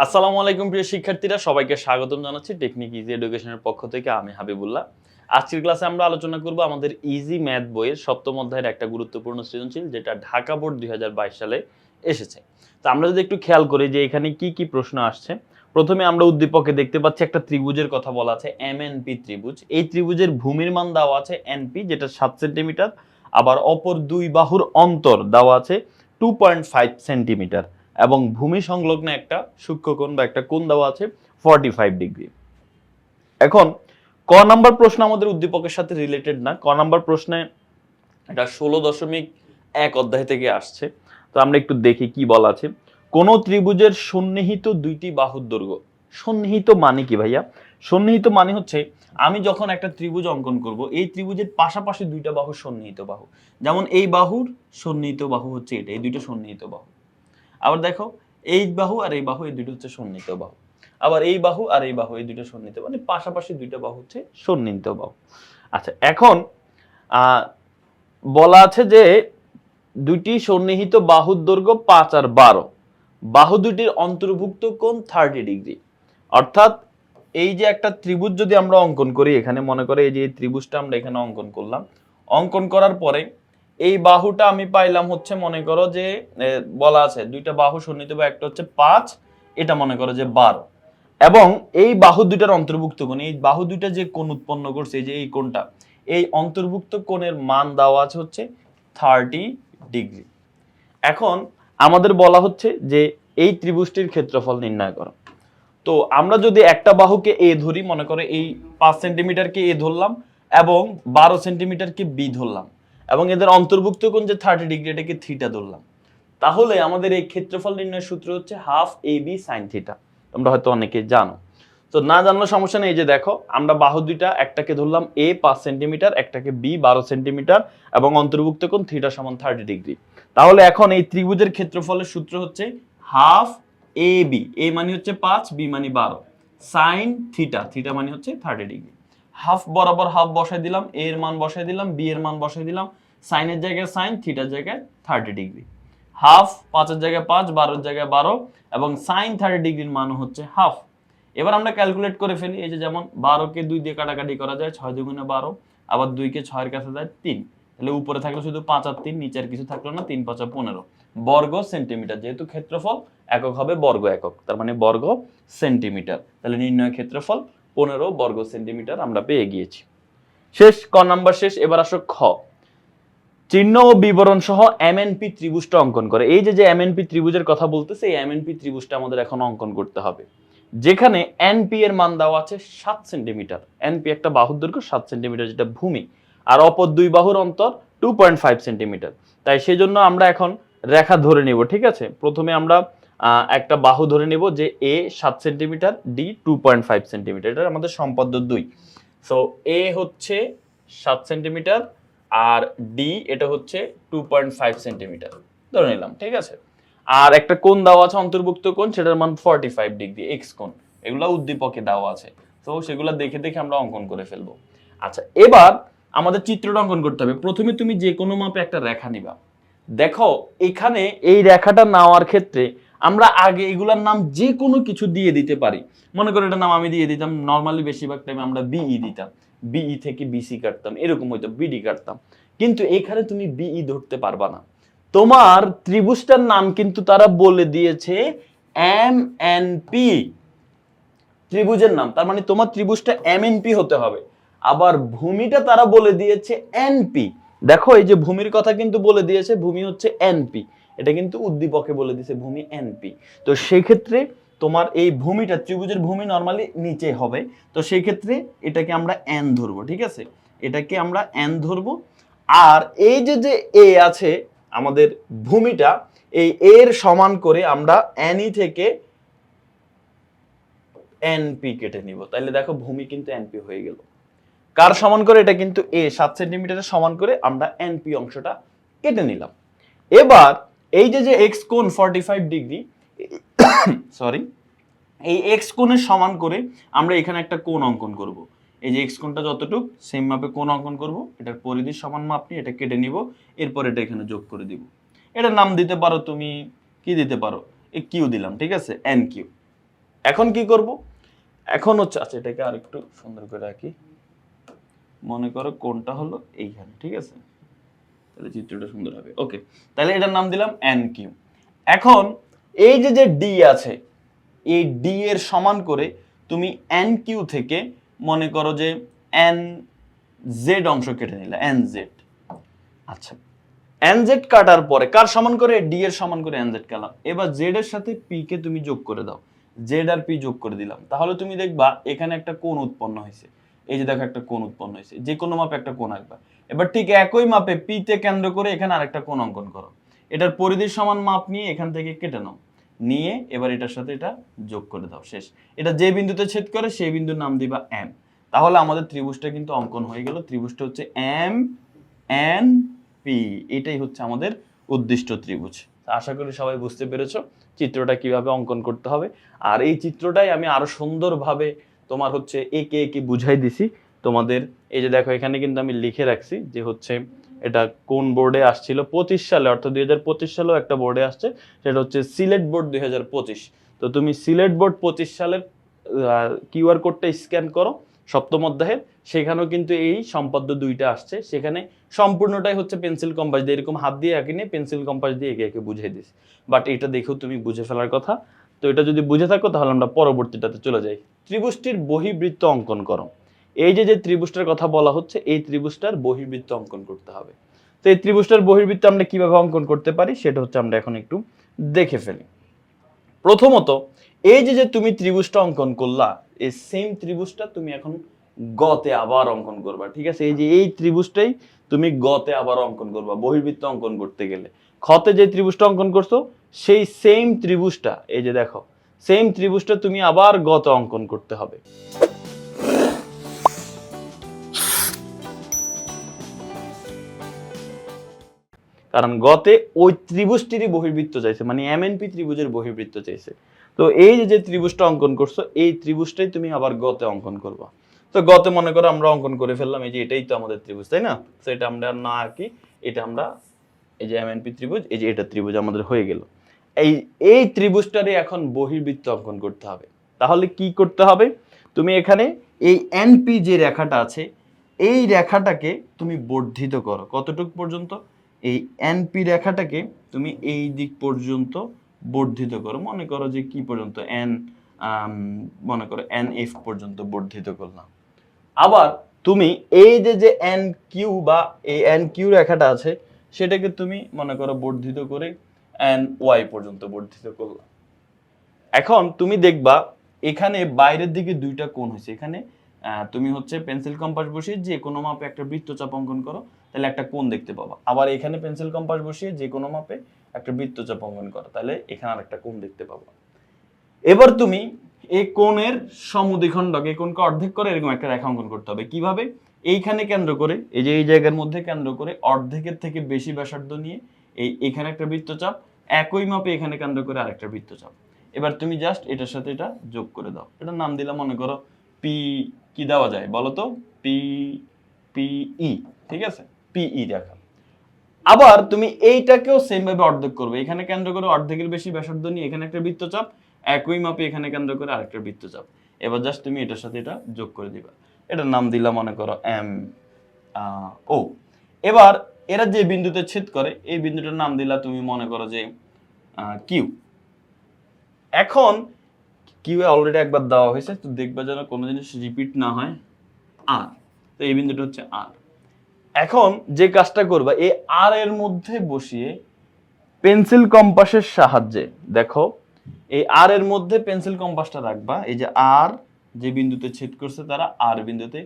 আসসালামু আলাইকুম প্রিয় শিক্ষার্থীরা, সবাইকে স্বাগতম জানাচ্ছি টেকনিক ইজি এডুকেশনের পক্ষ থেকে, আমি হাবিবুল্লাহ। আজকের ক্লাসে আমরা আলোচনা করব আমাদের ইজি ম্যাথ বইয়ের সপ্তম অধ্যায়ের একটা গুরুত্বপূর্ণ সৃজনশীল, যেটা ঢাকা বোর্ড দুই হাজার বাইশ সালে এসেছে। তো আমরা যদি একটু খেয়াল করি যে এখানে কি কি প্রশ্ন আসছে, প্রথমে আমরা উদ্দীপকে দেখতে পাচ্ছি একটা ত্রিভুজের কথা বলা আছে এম ত্রিভুজ। এই ত্রিভুজের ভূমির মান দেওয়া আছে এনপি যেটা সাত সেন্টিমিটার, আবার অপর দুই বাহুর অন্তর দেওয়া আছে টু পয়েন্ট ফাইভ সেন্টিমিটার। এবং ভূমি সংলগ্ন একটা সূক্ষ্মকোণ বা একটা কোণ দেওয়া আছে ফর্টি ফাইভ ডিগ্রি এখন, ক নাম্বার প্রশ্ন আমাদের উদ্দীপকের সাথে রিলেটেড না। ক নাম্বার প্রশ্নে এটা ষোলো দশমিক এক অধ্যায় থেকে আসছে। তো আমরা একটু দেখি কি বলা আছে। কোন ত্রিভুজের সন্নিহিত দুইটি বাহুর দৈর্ঘ্য। সন্নিহিত মানে কি ভাইয়া? সন্নিহিত মানে হচ্ছে, আমি যখন একটা ত্রিভুজ অঙ্কন করব, এই ত্রিভুজের পাশাপাশি দুইটা বাহু সন্নিহিত বাহু। যেমন এই বাহুর সন্নিহিত বাহু হচ্ছে এটা, এই দুইটা সন্নিহিত বাহু। আবার দেখো, এই বাহু আর এই বাহু, এই দুটো হচ্ছে সন্নিহিত বাহু। আবার এই বাহু আর এই বাহু, এই দুটো সন্নিহিত মানে পাশাপাশি দুইটা বাহু হচ্ছে সন্নিহিত বাহু। আচ্ছা এখন বলা আছে যে দুইটি সন্নিহিত বাহুর দৈর্ঘ্য পাঁচ আর বারো। বাহু দুটির অন্তর্ভুক্ত কোণ থার্টি ডিগ্রি অর্থাৎ এই যে একটা ত্রিভুজ যদি আমরা অঙ্কন করি, এখানে মনে করে এই যে ত্রিভুজটা আমরা এখানে অঙ্কন করলাম। অঙ্কন করার পরে এই বাহুটা আমি পাইলাম হচ্ছে, মনে করো যে বলা আছে, দুইটা বাহু সন্নিহিত বা একটা হচ্ছে পাঁচ, এটা মনে করো যে বারো। এবং এই বাহু দুইটার অন্তর্ভুক্ত কোণ, এই বাহু দুইটা যে কোণ উৎপন্ন করছে যে এই কোণটা, এই অন্তর্ভুক্ত কোণের মান দেওয়া আছে হচ্ছে থার্টি ডিগ্রি। এখন আমাদের বলা হচ্ছে যে এই ত্রিভুজটির ক্ষেত্রফল নির্ণয় করো। তো আমরা যদি একটা বাহুকে এ ধরি, মনে করে এই পাঁচ সেন্টিমিটারকে এ ধরলাম এবং বারো সেন্টিমিটারকে বি ধরলাম এবং এদের অন্তর্ভুক্ত কোণ যে থার্টি ডিগ্রি এটাকে থিটা ধরলাম? তাহলে আমাদের এই ক্ষেত্রফল নির্ণয়ের সূত্র হচ্ছে half A B sine theta তোমরা হয়তো অনেকে জানো। তো না জানলে সমস্যা নেই যে দেখো, আমরা বাহু দুইটা, একটাকে ধরলাম এ পাঁচ সেন্টিমিটার একটাকে বি বারো সেন্টিমিটার এবং অন্তর্ভুক্ত কোণ থিটা সমান থার্টি ডিগ্রি তাহলে এখন এই ত্রিভুজের ক্ষেত্রফলের সূত্র হচ্ছে হাফ এ বি এ মানে হচ্ছে পাঁচ বি মানে বারো। সাইন থিটা থিটা মানে হচ্ছে থার্টি ডিগ্রি হাফ বরাবর হাফ বসাই দিলাম এ এর মান বসাই দিলাম বি এর মান বসাই দিলাম সাইনের জায়গায় সাইন থিটার জায়গায় থার্টি ডিগ্রি হাফ পাঁচের জায়গায় পাঁচ বারোর জায়গায় বারো, এবং সাইন থার্টি ডিগ্রির মান হচ্ছে হাফ এবার আমরা ক্যালকুলেট করে ফেলি, এই যে যেমন বারোকে দুই দিয়ে কাটাকাটি করা যায়, ছয় দুগুণে বারো, আবার দুইকে ছয়ের কাছে যায় তিন। তাহলে উপরে থাকল শুধু পাঁচ আর তিন, নিচের কিছু থাকল না, তিন, পাঁচা পনেরো। বর্গ সেন্টিমিটার যেহেতু ক্ষেত্রফল, একক হবে বর্গ একক, তার মানে বর্গ সেন্টিমিটার তাহলে নির্ণয় ক্ষেত্রফল, পনেরো বর্গ সেন্টিমিটার আমরা পেয়ে গিয়েছি। শেষ, ক নাম্বার শেষ, এবার আসো খ। চিহ্ন ও বিবরণ সহ এমএনপি ত্রিভুজটা অঙ্কন করে। এই যে এমএনপি ত্রিভুজের কথা বলতেছে, এই এমএনপি ত্রিভুজটা আমাদের এখন অঙ্কন করতে হবে। যেখানে এনপি এর মান দেওয়া আছে সাত সেন্টিমিটার। এনপি একটা বাহুর দৈর্ঘ্য সাত সেন্টিমিটার, যেটা ভূমি। আর অপর দুই বাহুর অন্তর টু পয়েন্ট ফাইভ সেন্টিমিটার। তাই সেই জন্য আমরা এখন রেখা ধরে নিব, ঠিক আছে? প্রথমে আমরা একটা বাহু ধরে নিব যে এ সাত centimetre D two point five centimetre. এটা আমাদের সম্পাদ্য দুই। সো এ হচ্ছে সাত সেন্টিমিটার আর ডি এটা হচ্ছে টু পয়েন্ট ফাইভ সেন্টিমিটার ধরে নিলাম, ঠিক আছে? আর একটা কোণ দেওয়া আছে অন্তর্ভুক্ত কোণ, সেটার মান ফর্টি ফাইভ ডিগ্রি এক্স কোণ। এগুলো উদ্দীপকে দেওয়া আছে। তো সেগুলো দেখে দেখে আমরা অঙ্কন করে ফেলব। আচ্ছা এবার আমাদের চিত্রটা অঙ্কন করতে হবে। প্রথমে তুমি যে কোনো মাপে একটা রেখা নিবা। দেখো, এখানে এই রেখাটা নেওয়ার ক্ষেত্রে আমরা আগে এগুলার নাম যে কোনো কিছু দিয়ে দিতে পারি। মনে করো এটার নাম আমি দিয়ে দিতাম নর্মালি বেশিরভাগ টাইমে আমরা বিই দিতাম। বিই থেকে বিসি কাটতাম, এরকম হয়তো বিডি কাটতাম। কিন্তু এখানে তুমি বিই ধরতে পারবা না। তোমার ত্রিভুজটার নাম কিন্তু তারা বলে দিয়েছে এম এন পি ত্রিভুজের নাম, তার মানে তোমার ত্রিভুজটা এম এন পি হতে হবে। আবার ভূমিটা তারা বলে দিয়েছে এনপি দেখো, এই যে ভূমির কথা কিন্তু বলে দিয়েছে, ভূমি হচ্ছে এনপি এটা কিন্তু উদ্দীপকে বলে দিয়েছে, ভূমি এনপি তো সেই ক্ষেত্রে তোমার এই ভূমিটা ত্রিভুজের ভূমি নর্মালি নিচে হবে। তো সেই ক্ষেত্রে এটাকে আমরা এন ধরবো, ঠিক আছে? এটাকে আমরা এন ধরবো। আর এই যে যে এ আছে আমাদের ভূমিটা, এই এর সমান করে আমরা এনই থেকে এনপি কেটে নিব। তাহলে দেখো ভূমি কিন্তু এনপি হয়ে গেল। কার সমান করে? এটা কিন্তু এ সাত সেন্টিমিটারের সমান করে আমরা এনপি অংশটা কেটে নিলাম। এবার এই যে যে এক্স কোণ ফর্টি ফাইভ ডিগ্রি সরি এই এক্স কোণের সমান করে আমরা এখানে একটা কোণ অঙ্কন করব। এই যে এক্স কোণটা যতটুক সেম মাপে কোণ অঙ্কন করব। এটার পরিধির সমান মাপ নিয়ে এটা কেটে নিব, এরপর এটা এখানে যোগ করে দিব। এটার নাম দিতে পারো তুমি, কি দিতে পারো? এ কিউ দিলাম, ঠিক আছে? এন কিউ এখন কি করব? এখন হচ্ছে আচ্ছা এটাকে আর একটু সুন্দর করে রাখি মনে করো কোনটা হলো এইখানে, ঠিক আছে? তাহলে চিত্রটা সুন্দর হবে। ওকে তাহলে এটার নাম দিলাম এন কিউ এখন এই যে যে ডি আছে, এই ডি এর সমান করে তুমি এন কিউ থেকে মনে করো যে এন জেড অংশ কেটে নিলে এন জেড আচ্ছা এন জেড কাটার পরে কার সমান করে? ডি এর সমান করে এন জেড কালাম এবার জেড এর সাথে পি কে তুমি যোগ করে দাও। জেড আর পি যোগ করে দিলাম। তাহলে তুমি দেখবা এখানে একটা কোণ উৎপন্ন হয়েছে। এই যে দেখো একটা কোণ উৎপন্ন হয়েছে। যে কোনো মাপে একটা কোণ আঁকবা। এবার ঠিক একই মাপে পি তে কেন্দ্র করে এখানে আরেকটা কোণ অঙ্কন করো। এটার পরিধির সমান মাপ নিয়ে এখান থেকে কেটে নাও। নিয়ে এবার এটার সাথে এটা যোগ করে দাও, শেষ। এটা যে বিন্দুতে ছেদ করে সেই বিন্দুর নাম দিবা এম তাহলে আমাদের ত্রিভুজটা কিন্তু অঙ্কন হয়ে গেল। ত্রিভুজটা হচ্ছে এম এন পি এটাই হচ্ছে আমাদের উদ্দিষ্ট ত্রিভুজ। আশা করি সবাই বুঝতে পেরেছ চিত্রটা কীভাবে অঙ্কন করতে হবে। আর এই চিত্রটাই আমি আরও সুন্দরভাবে তোমার হচ্ছে একে একে বুঝাই দিছি। তোমাদের এই যে দেখো, এখানে কিন্তু আমি লিখে রাখছি যে হচ্ছে এটা কোন বোর্ডে আসছিল? পঁচিশ সালে, অর্থাৎ দুই হাজার পঁচিশ সালেও একটা বোর্ডে আসছে, সেটা হচ্ছে সিলেট বোর্ড দুই হাজার পঁচিশ। তো তুমি সিলেট বোর্ড পঁচিশ সালের কিউআর কোডটা স্ক্যান করো, সপ্তম অধ্যায়ের। সেখানেও কিন্তু এই সম্পাদ্য দুইটা আসছে। সেখানে সম্পূর্ণটাই হচ্ছে পেন্সিল কম্পাস দিয়ে, এরকম হাত দিয়ে একে নিয়ে পেন্সিল কম্পাস দিয়ে একে একে বুঝিয়ে দিস। বাট এটা দেখেও তুমি বুঝে ফেলার কথা। তো এটা যদি বুঝে থাকো, তাহলে আমরা পরবর্তীটাতে চলে যাই। ত্রিভুজটির বহিবৃত্ত অঙ্কন করো। এই যে যে ত্রিভুজটার কথা বলা হচ্ছে, এই ত্রিভুজটার বহির্বৃত্ত অঙ্কন করতে হবে। তো এই ত্রিভুজটার বহির্বৃত্ত আমরা কীভাবে অঙ্কন করতে পারি, সেটা হচ্ছে আমরা এখন একটু দেখে ফেলি। প্রথমত, এই যে যে তুমি ত্রিভুজটা অঙ্কন করলা, এই সেম ত্রিভুজটা তুমি এখন গতে আবার অঙ্কন করবা, ঠিক আছে? এই যে, এই ত্রিভুজটাই তুমি গতে আবার অঙ্কন করবা, বহির্বৃত্ত অঙ্কন করতে গেলে। খতে যে ত্রিভুজটা অঙ্কন করছ, সেই সেম ত্রিভুজটা, এই যে দেখো সেম ত্রিভুজটা তুমি আবার গতে অঙ্কন করতে হবে। কারণ গতে ওই ত্রিভুজটিরই বহির্বৃত্ত চাইছে মানে এমএনপি ত্রিভুজের বহির্বৃত্ত চাইছে। তো এই যে ত্রিভুজটা অঙ্কন করছ, এই ত্রিভুজটাই তুমি আবার গতে অঙ্কন করবা। তো গতে মনে করো আমরা অঙ্কন করে ফেললাম, এই যে এটাই তো আমাদের ত্রিভুজ, তাই না? তো এটা আমরা না আঁকি, এটা আমরা এই যে এমএনপি ত্রিভুজ, এই যে এটা ত্রিভুজ আমাদের হয়ে গেল। এই এই ত্রিভুজটারই এখন বহির্বৃত্ত অঙ্কন করতে হবে। তাহলে কি করতে হবে? তুমি এখানে এই এনপি যে রেখাটা আছে, এই রেখাটাকে তুমি বর্ধিত করো। কতটুক পর্যন্ত? এই এনপি রেখাটাকে তুমি এই দিক পর্যন্ত বর্ধিত করো। মনে করো যে কি পর্যন্ত? এন মনে করো এন এফ পর্যন্ত বর্ধিত করলাম। আবার তুমি এই যে যে এন কিউ বা এই এন কিউ রেখাটা আছে, সেটাকে তুমি মনে করো বর্ধিত করে এন ওয়াই পর্যন্ত বর্ধিত করলাম। এখন তুমি দেখবা, এখানে বাইরের দিকে দুইটা কোণ হয়েছে। এখানে তুমি হচ্ছে পেন্সিল কম্পাস বসিয়ে যে কোনো মাপে একটা বৃত্তচাপ অঙ্কন করো। তাহলে একটা কোণ দেখতে পাবা। আবার এখানে পেন্সিল কম্পাস বসিয়ে যে কোনো মাপে একটা বৃত্তচাপ অঙ্কন করো, তাহলে এখানে আরেকটা কোণ দেখতে পাবা। এবার তুমি এই কোণের সমদ্বিখণ্ডক, এই কোণকে অর্ধেক করে এরকম একটা রেখা অঙ্কন করতে হবে। কীভাবে? এইখানে কেন্দ্র করে, এই যে এই জায়গার মধ্যে কেন্দ্র করে অর্ধেকের থেকে বেশি ব্যাসার্ধ নিয়ে এই এখানে একটা বৃত্তচাপ, একই মাপে এখানে কেন্দ্র করে আরেকটা বৃত্তচাপ। এবার তুমি জাস্ট এটার সাথে এটা যোগ করে দাও। এটা নাম দিলাম মনে করো পি কি দেওয়া যায়? বলো তো? পি পিই ঠিক আছে? পিই রেখা আবার তুমি এইটাকেও সেম ভাবে অর্ধেক করবে। এখানে কেন্দ্র করে অর্ধেকের বেশি ব্যাসার্ধ নিয়ে এখানে একটা বৃত্তচাপ, একই মাপে এখানে কেন্দ্র করে আরেকটা বৃত্তচাপ। এবার জাস্ট তুমি এটার সাথে এটা যোগ করে দিবা। এটার নাম দিলাম মনে করো এম ও এবার এরা যে বিন্দুতে ছেদ করে, এই বিন্দুটার নাম দিলা তুমি মনে করো যে কিউ এখন কিউ অলরেডি একবার দেওয়া হয়েছে, তো দেখবা যেন কোনো জিনিস রিপিট না হয়। আর তো এই বিন্দুটা হচ্ছে আর এখন যে কাজটা করবা, এই আর এর মধ্যে বসিয়ে পেন্সিল কম্পাসের সাহায্যে, দেখো, এই আর এর মধ্যে পেন্সিল কম্পাসটা রাখবা, এই যে আর যে বিন্দুতে ছেদ করছে তারা আর বিন্দুতে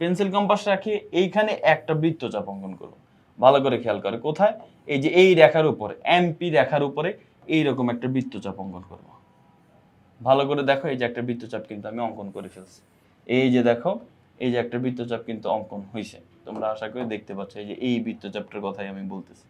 পেন্সিল কম্পাস রাখিয়ে এইখানে একটা বৃত্তচাপ অঙ্কন করো। ভালো করে খেয়াল করে, কোথায়? এই যে এই রেখার উপরে এমপি রেখার উপরে এইরকম একটা বৃত্তচাপ অঙ্কন করব। ভালো করে দেখো, এই যে একটা বৃত্তচাপ কিন্তু আমি অঙ্কন করে ফেলছি। এই যে দেখো, এই যে একটা বৃত্তচাপ কিন্তু অঙ্কন হয়েছে তোমরা আশা করি দেখতে পাচ্ছ এই যে এই বৃত্তচাপটার কথাই আমি বলতেছি।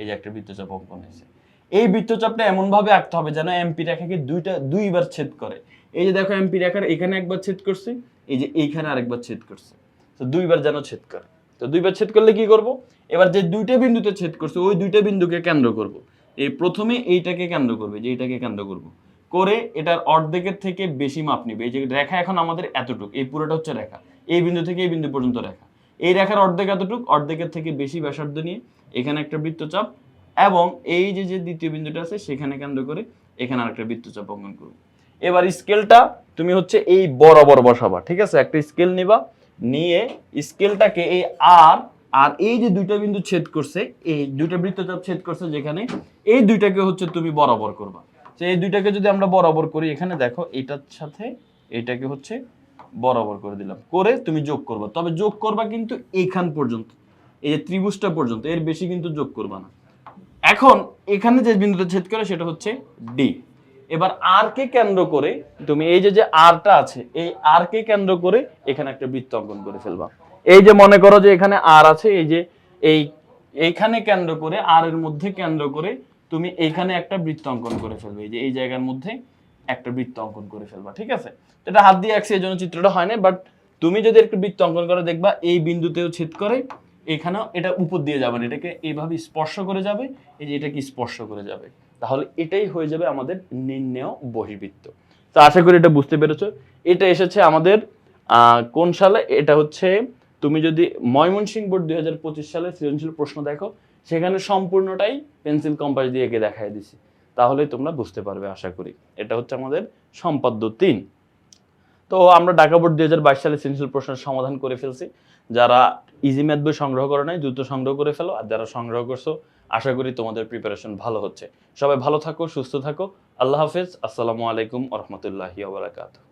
এই যে একটা বৃত্তচাপ অঙ্কন হয়েছে। এই বৃত্তচাপটা এমন ভাবে আঁকতে হবে যেন এমপি রেখাকে দুইটা দুইবার ছেদ করে। এই যে দেখো এমপি রেখার এখানে একবার ছেদ করছে, এই যে এইখানে আরেকবার ছেদ করছে। তো দুইবার যেন ছেদ করে। তো দুইবার ছেদ করলে কি করব? এবার যে দুইটা বিন্দুতে ছেদ করছে, ওই দুইটা বিন্দুকে কেন্দ্র করব। এই প্রথমে এইটাকে কেন্দ্র করবে, যে এইটাকে কেন্দ্র করব। করে এটার অর্ধেকের থেকে বেশি মাপ নিবে। এই যে রেখা এখন আমাদের এতটুকু, এই পুরোটা হচ্ছে রেখা। এই বিন্দু থেকে এই বিন্দু পর্যন্ত রেখা। এই রেখার অর্ধেক এতটুকু, অর্ধেকের থেকে বেশি ব্যাসার্ধ নিয়ে এখানে একটা বৃত্তচাপ এবং এই যে যে দ্বিতীয় বিন্দুটা আছে সেখানে কেন্দ্র করে এখানে আরেকটা বৃত্তচাপ অঙ্কন করব এবার স্কেলটা তুমি হচ্ছে এই বরাবর বসাবা, ঠিক আছে? একটা স্কেল নিবা, নিয়ে স্কেলটাকে এই আর আর এই যে দুইটা বিন্দু ছেদ করছে, এই দুইটা বৃত্তচাপ ছেদ করছে যেখানে, এই দুইটাকে হচ্ছে তুমি বরাবর করবা। তো এই দুইটাকে যদি আমরা বরাবর করি, এখানে দেখো এটার সাথে এটাকে হচ্ছে বরাবর করে দিলাম। করে তুমি যোগ করবা। তবে যোগ করবা কিন্তু এইখান পর্যন্ত। এই যে ত্রিভুজটা পর্যন্ত, এর বেশি কিন্তু যোগ করবা না। এখন এখানে যে বিন্দুটা ছেদ করে সেটা হচ্ছে ডি এবার আর কে কেন্দ্র করে তুমি এই যে যে আরটা আছে, এই আর কে কেন্দ্র করে এখানে একটা বৃত্ত অঙ্কন করে ফেলবা। এই যে মনে করো যে এখানে আর আছে, এই যে এই, এইখানে কেন্দ্র করে আর এর মধ্যে কেন্দ্র করে তুমি এইখানে একটা বৃত্ত অঙ্কন করে ফেলবে। এই যে, এই জায়গার মধ্যে একটা বৃত্ত অঙ্কন করে ফেলবা, ঠিক আছে? এটা হাত দিয়ে আঁকছি এই জন্য চিত্রটা হয় না বাট তুমি যদি একটা বৃত্ত অঙ্কন করে দেখবা, এই বিন্দুতেও ছেদ করে, এখানেও এটা উপর দিয়ে যাবে এটাকে এইভাবে স্পর্শ করে যাবে, এই যে এটাকে স্পর্শ করে যাবে। তাহলে এটাই হয়ে যাবে আমাদের নির্ণেয় বহির্বৃত্ত তো আশা করি এটা বুঝতে পেরেছ। এটা এসেছে আমাদের কোন সালে? এটা হচ্ছে, তুমি যদি ময়মনসিংহ বোর্ড দুই হাজার পঁচিশ সালে সৃজনশীল প্রশ্ন দেখো, সেখানে সম্পূর্ণটাই পেন্সিল কম্পাস দিয়ে এঁকে দেখাই দিছি। তাহলে তোমরা বুঝতে পারবে, আশা করি। এটা হচ্ছে আমাদের সম্পাদ্য তিন। তো আমরা ঢাকা বোর্ড দুই হাজার বাইশ সালে সৃজনশীল প্রশ্নের সমাধান করে ফেলছি। যারা ইজি ম্যাথ বই সংগ্রহ করে নাই, দ্রুত সংগ্রহ করে ফেলো। আর যারা সংগ্রহ করছ, আশা করি তোমাদের প্রিপারেশন ভালো হচ্ছে। সবাই ভালো থাকো, সুস্থ থাকো। আল্লাহ হাফেজ। আসসালামু আলাইকুম রহমতুল্লাহি ওবরাকাতুহ